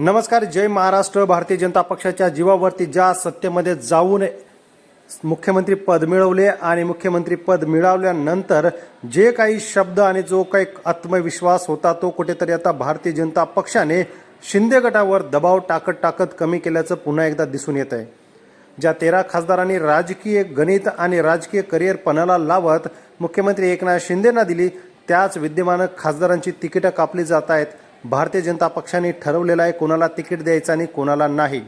नमस्कार जय महाराष्ट्र. भारतीय जनता पक्षाच्या जीवावरती ज्या सत्तेमध्ये जाऊन मुख्यमंत्री पद मिळवले आणि मुख्यमंत्री पद मिळवल्यानंतर जे काही शब्द आणि जो काही आत्मविश्वास होता तो कुठेतरी आता भारतीय जनता पक्षाने शिंदे गटावर दबाव टाकत टाकत कमी केल्याचं पुन्हा एकदा दिसून येत आहे. ज्या तेरा खासदारांनी राजकीय गणित आणि राजकीय करिअर पणाला लावत मुख्यमंत्री एकनाथ शिंदेना दिली त्याच विद्यमान खासदारांची तिकीटं कापली जात आहेत. भारतीय जनता पक्षाने ठरवलेलं आहे कोणाला तिकीट द्यायचं आणि कोणाला नाही.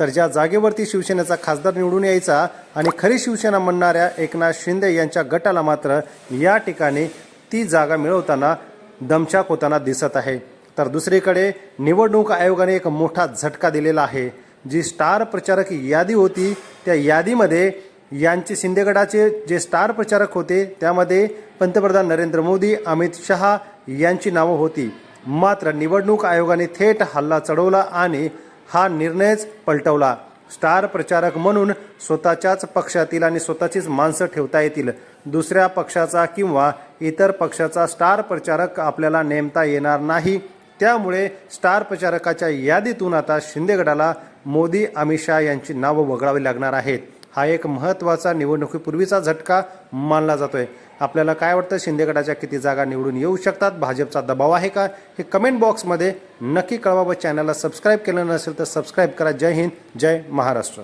तर ज्या जागेवरती शिवसेनेचा खासदार निवडून यायचा आणि खरी शिवसेना म्हणणाऱ्या एकनाथ शिंदे यांच्या गटाला मात्र या ठिकाणी ती जागा मिळवताना दमछाक होताना दिसत आहे. तर दुसरीकडे निवडणूक आयोगाने एक मोठा झटका दिलेला आहे. जी स्टार प्रचारक यादी होती त्या यादीमध्ये यांचे शिंदेगडाचे जे स्टार प्रचारक होते त्यामध्ये पंतप्रधान नरेंद्र मोदी अमित शहा यांची नावं होती. मात्र निवडणूक आयोगाने थेट हल्ला चढवला आणि हा निर्णयच पलटवला. स्टार प्रचारक म्हणून स्वतःच्याच पक्षातील आणि स्वतःचीच माणसं ठेवता येतील. दुसऱ्या पक्षाचा किंवा इतर पक्षाचा स्टार प्रचारक आपल्याला नेमता येणार नाही. त्यामुळे स्टार प्रचारकाच्या यादीतून आता शिंदेगडाला मोदी अमित शहा यांची नावं वगळावी लागणार आहेत. हा एक महत्त्वाचा निवडणुकीपूर्वीचा झटका मानला जातोय. आपल्याला काय वाटतं? शिंदेगडाच्या किती जागा निवडून येऊ शकतात? भाजपचा दबाव आहे का? हे कमेंट बॉक्समध्ये नक्की कळवा व चॅनलला सबस्क्राईब केलं नसेल तर सबस्क्राईब करा. जय हिंद जय महाराष्ट्र.